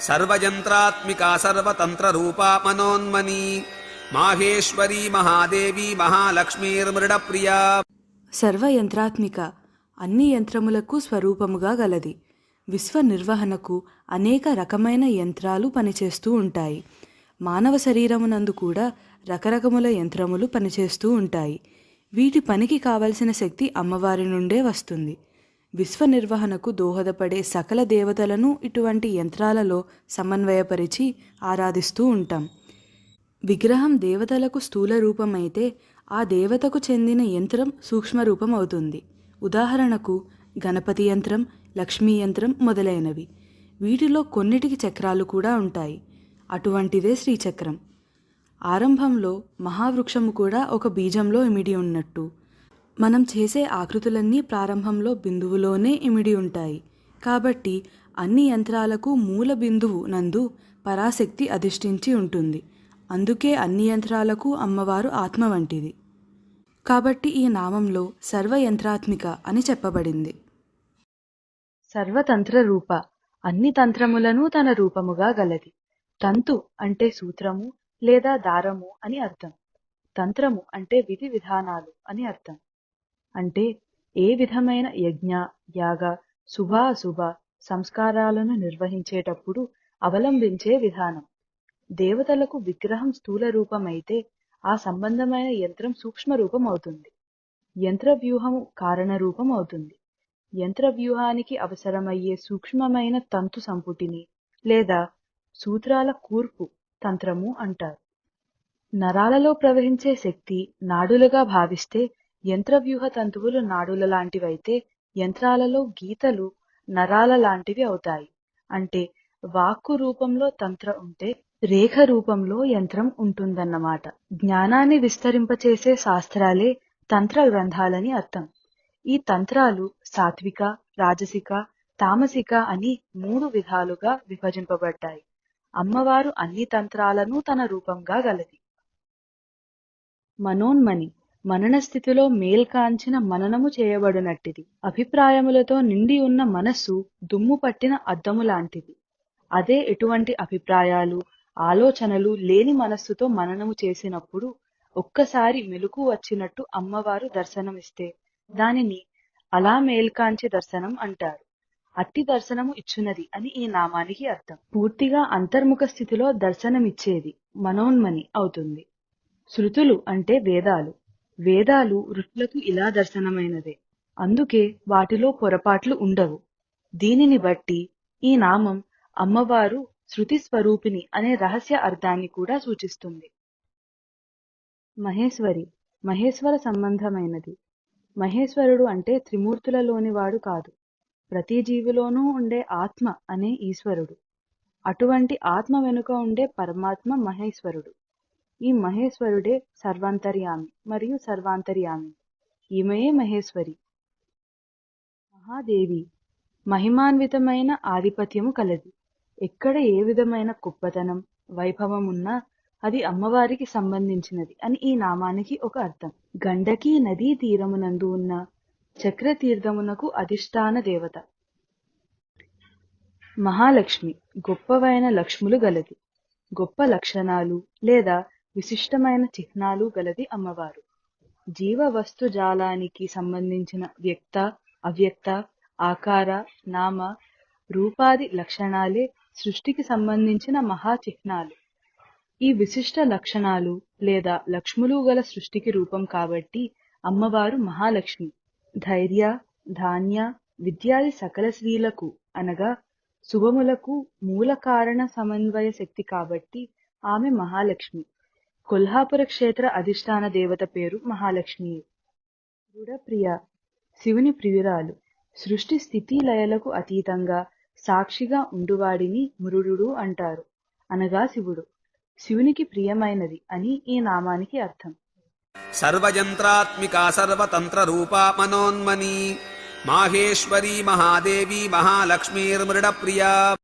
సర్వయంత్రాత్మికా సర్వతంత్రరూపా మనోన్మనీ. మాహేశ్వరీ మహాదేవి మహాలక్ష్మీర్మృడప్రియా. సర్వయంత్రాత్మిక అన్ని యంత్రములకు స్వరూపముగా గలది. విశ్వ నిర్వహణకు అనేక రకమైన యంత్రాలు పనిచేస్తూ ఉంటాయి. మానవ శరీరమునందు కూడా రకరకముల యంత్రములు పనిచేస్తూ ఉంటాయి. వీటి పనికి కావలసిన శక్తి అమ్మవారి నుండే వస్తుంది. విశ్వ నిర్వహణకు దోహదపడే సకల దేవతలను ఇటువంటి యంత్రాలలో సమన్వయపరిచి ఆరాధిస్తూ ఉంటాం. విగ్రహం దేవతలకు స్థూల రూపమైతే ఆ దేవతకు చెందిన యంత్రం సూక్ష్మ రూపం అవుతుంది ఉదాహరణకు గణపతి యంత్రం లక్ష్మీ యంత్రం మొదలైనవి. వీటిలో కొన్నిటికి చక్రాలు కూడా ఉంటాయి. అటువంటిదే శ్రీచక్రం. ఆరంభంలో మహావృక్షము కూడా ఒక బీజంలో ఇమిడి ఉన్నట్టు. మనం చేసే ఆకృతులన్నీ ప్రారంభంలో బిందువులోనే ఇమిడి ఉంటాయి. కాబట్టి అన్ని యంత్రాలకు మూల బిందువు నందు పరాశక్తి అధిష్ఠించి ఉంటుంది. అందుకే అన్ని యంత్రాలకు అమ్మవారు ఆత్మ వంటిది. కాబట్టి ఈ నామంలో సర్వయంత్రాత్మిక అని చెప్పబడింది. సర్వతంత్ర రూప అన్ని తంత్రములను తన రూపముగా గలది. తంతు అంటే సూత్రము లేదా దారము అని అర్థం. తంత్రము అంటే విధి విధానాలు అని అర్థం. అంటే ఏ విధమైన యజ్ఞ యాగ శుభాశుభ సంస్కారాలను నిర్వహించేటప్పుడు అవలంబించే విధానం. దేవతలకు విగ్రహం స్థూల రూపమైతే ఆ సంబంధమైన యంత్రం సూక్ష్మ రూపం అవుతుంది యంత్ర వ్యూహము కారణ రూపం అవుతుంది యంత్ర వ్యూహానికి అవసరమయ్యే సూక్ష్మమైన తంతు సంపుటిని లేదా సూత్రాల కూర్పు తంత్రము అంటారు. నరాలలో ప్రవహించే శక్తి నాడులుగా భావిస్తే యంత్ర వ్యూహ తంతువులు నాడుల లాంటివైతే యంత్రాలలో గీతలు నరాల లాంటివి అవుతాయి. అంటే వాక్కు రూపంలో తంత్ర ఉంటే రేఖ రూపంలో యంత్రం ఉంటుందన్నమాట. జ్ఞానాన్ని విస్తరింపచేసే శాస్త్రాలే తంత్ర గ్రంథాలని అర్థం. ఈ తంత్రాలు సాత్విక రాజసిక తామసిక అని మూడు విధాలుగా విభజింపబడ్డాయి. అమ్మవారు అన్ని తంత్రాలను తన రూపంగా గలది. మనోన్మని మనన స్థితిలో మేల్కాంచిన మననము చేయబడినట్టిది. అభిప్రాయములతో నిండి ఉన్న మనస్సు దుమ్ము పట్టిన అద్దము లాంటిది. అదే ఎటువంటి అభిప్రాయాలు ఆలోచనలు లేని మనస్సుతో మననము చేసినప్పుడు ఒక్కసారి మెలకు వచ్చినట్టు అమ్మవారు దర్శనమిస్తే దానిని అలా మేల్కాంచి దర్శనం అంటారు. అట్టి దర్శనము ఇచ్చునది అని ఈ నామానికి అర్థం. పూర్తిగా అంతర్ముఖ స్థితిలో దర్శనమిచ్చేది మనోన్మని అవుతుంది. శృతులు అంటే వేదాలు. వేదాలు ఋషులకు ఇలా దర్శనమైనదే అందుకే వాటిలో పొరపాట్లు ఉండవు. దీనిని బట్టి ఈ నామం అమ్మవారు శృతి స్వరూపిణి అనే రహస్య అర్థాన్ని కూడా సూచిస్తుంది. మహేశ్వరి మహేశ్వర సంబంధమైనది. మహేశ్వరుడు అంటే త్రిమూర్తులలోని వాడు కాదు. ప్రతి జీవిలోనూ ఉండే ఆత్మ అనే ఈశ్వరుడు. అటువంటి ఆత్మ వెనుక ఉండే పరమాత్మ మహేశ్వరుడు. ఈ మహేశ్వరుడే సర్వాంతర్యామి మరియు సర్వాంతర్యామి. ఈమెయే మహేశ్వరి. మహాదేవి మహిమాన్వితమైన ఆధిపత్యము కలది. ఎక్కడ ఏ విధమైన కుప్పతనం వైభవం ఉన్నా అది అమ్మవారికి సంబంధించినది అని ఈ నామానికి ఒక అర్థం. గండకీ నదీ తీరమునందు ఉన్న చక్ర తీర్థమునకు అధిష్టాన దేవత. మహాలక్ష్మి గొప్పవైన లక్ష్ములు గలది. గొప్ప లక్షణాలు లేదా విశిష్టమైన చిహ్నాలు గలది అమ్మవారు. జీవ వస్తు జాలానికి సంబంధించిన వ్యక్త అవ్యక్త ఆకార నామ రూపాది లక్షణాలే సృష్టికి సంబంధించిన మహా చిహ్నాలు. ఈ విశిష్ట లక్షణాలు లేదా లక్ష్ములు గల సృష్టికి రూపం కాబట్టి అమ్మవారు మహాలక్ష్మి. ధైర్య ధాన్య విద్యాది సకల స్త్రీలకు అనగా శుభములకు మూల కారణ సమన్వయ శక్తి కాబట్టి ఆమె మహాలక్ష్మి. కొల్హాపుర క్షేత్ర అధిష్టాన దేవత పేరు మహాలక్ష్మి. ప్రియ శివుని ప్రియురాలు. సృష్టి స్థితి లయలకు అతీతంగా సాక్షిగా ఉండువాడిని మురుడు అంటారు. అనగా శివుడు. శివునికి ప్రియమైనది అని ఈ నామానికి అర్థం. సర్వయంత్రాత్మికా సర్వతంత్రరూపా మనోన్మని. మాహేశ్వరి మహాదేవి మహాలక్ష్మీర్మృడప్రియా.